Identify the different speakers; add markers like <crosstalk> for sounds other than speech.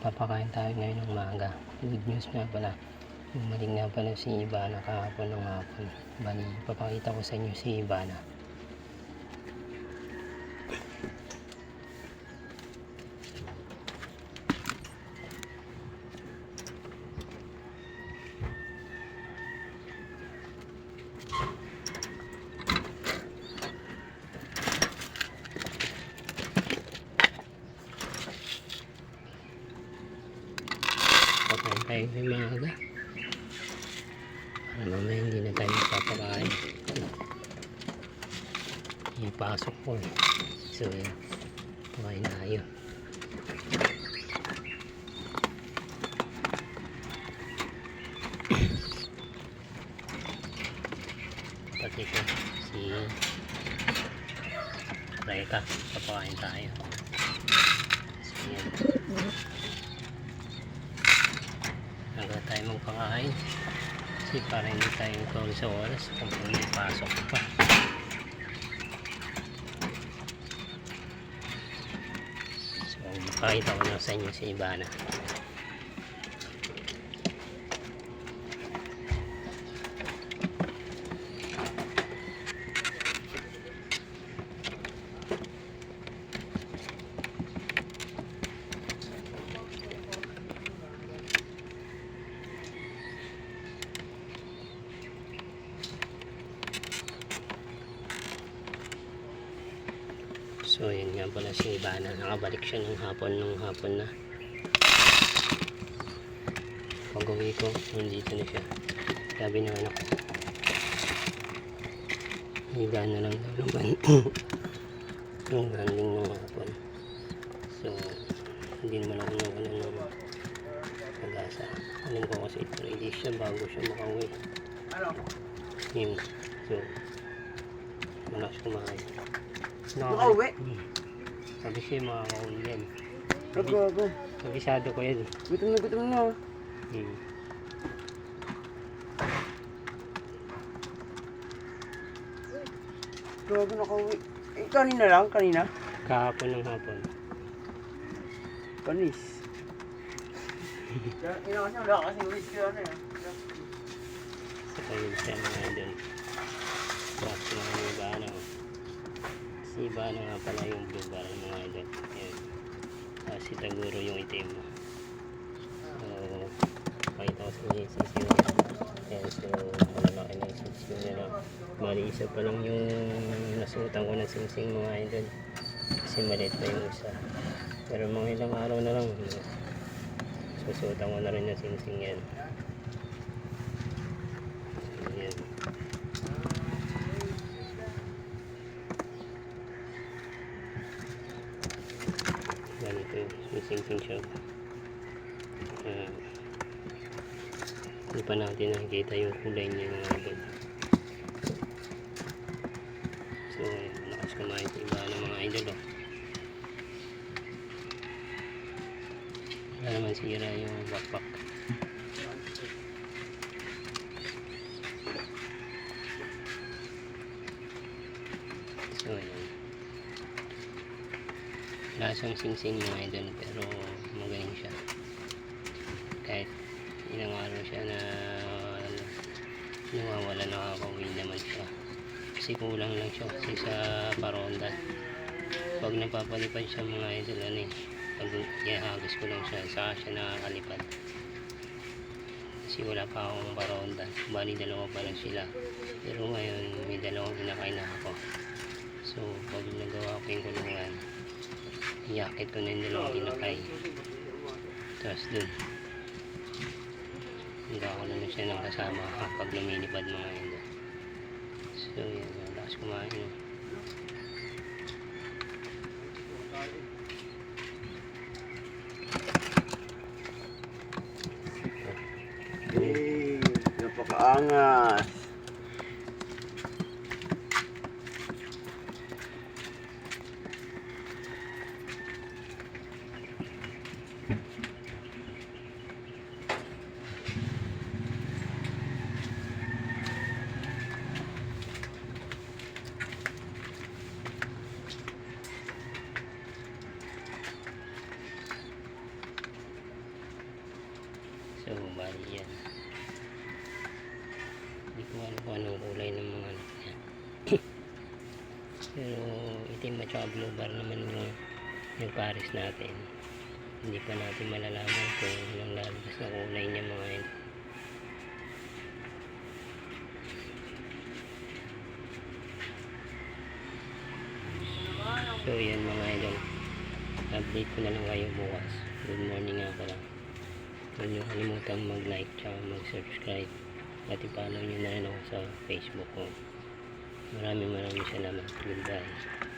Speaker 1: magpapakain tayo ngayon ng umaga. Good news nga pala. Bumalik nga pala si Ivana kahapon ng hapon. Bali, papakita ko sa inyo si Ivana. Pakain tayo ng umaga. Para mamaya hindi na tayo magpapakain. Ipasok eh. So, yun. Pakain tayo. Pati ko si Reka. Papakain tayo. So, yan. Hanggang tayo magpakain. Kasi para hindi tayo ikaw sa oras kung may pasok pa. So, makakita ko na sa inyo si Ivana. So, yun nga pala si Ivana. Nakabalik siya ng hapon nung hapon na. Pag uwi ko, nandito na siya. Sabi ng anak ko. Higa na lang daw naman. <laughs> yung handling nung hapon. So, hindi naman ako nawala ng pag-asa. Alam ko kasi ready siya bago siya makauwi. Yun. So, malakas kumain.
Speaker 2: Makauwi?
Speaker 1: Hmm. Sabi siya makakauwi yan.
Speaker 2: Ako, ako.
Speaker 1: Kabisado ko yan.
Speaker 2: Gutom na gutom na.
Speaker 1: Hmm.
Speaker 2: Grabe nakauwi. Eh, kanina lang, kanina.
Speaker 1: Kahapon ng hapon.
Speaker 2: Panis. <laughs> Ina kasi wala kasi ulit siya ano yan.
Speaker 1: Sa kayo siya mga idol. Na yung iba ano. Ano nga pala yung blue bar mga idol. Ayan. Tapos si Taguro yung itim. So, pakita ko sa inyo yung sisiyo. Ayan, so malalaki na yung sisiyo nila. Bali isa pa lang yung nasutan ko ng singsing mga idol. Kasi maliit pa yung isa. Pero mga ilang araw na lang. Susutan ko na rin yung singsing yan. Ayan. Ganito yung sing-sing siya. Uh, hindi pa natin nakikita yung kulay niya mga idol. So, ayan, malakas kumain sa iba ng mga idol. Oh. Wala naman sira yung backpack. So, ayan. Lasang sing-sing mga idol pero magaling siya. Kahit ilang araw siya na nawawala nakakauwi naman siya. Kasi kulang lang siya kasi sa paronda. Pag napapalipad siya mga idol ano eh. Pag ihagis ko lang siya, saka siya nakakalipad. Kasi wala pa akong paronda. Bali dalawa pa lang sila. Pero ngayon may dalawang kinakain na ako. So, pag nagawa ko yung kulungan, yakit ko na yung dalawang tinapay. Tapos dun, hindi ako na siya ng kasama kapag lumilipad mga yun. So, yan. Lakas kumain. oh.
Speaker 2: Eh, napakaangas.
Speaker 1: So, bali yan. Hindi ko alam kung anong kulay ng mga anak niya. <coughs> Pero itim at saka blue naman yung, yung pares natin. Hindi pa natin malalaman kung anong lalabas na kulay niya mga idol. So yan mga idol. Update ko na lang kayo bukas. Good morning nga pala. Huwag niyo mag-like tsaka mag-subscribe. At i-follow niyo na ako sa Facebook ko. Maraming maraming salamat. Goodbye.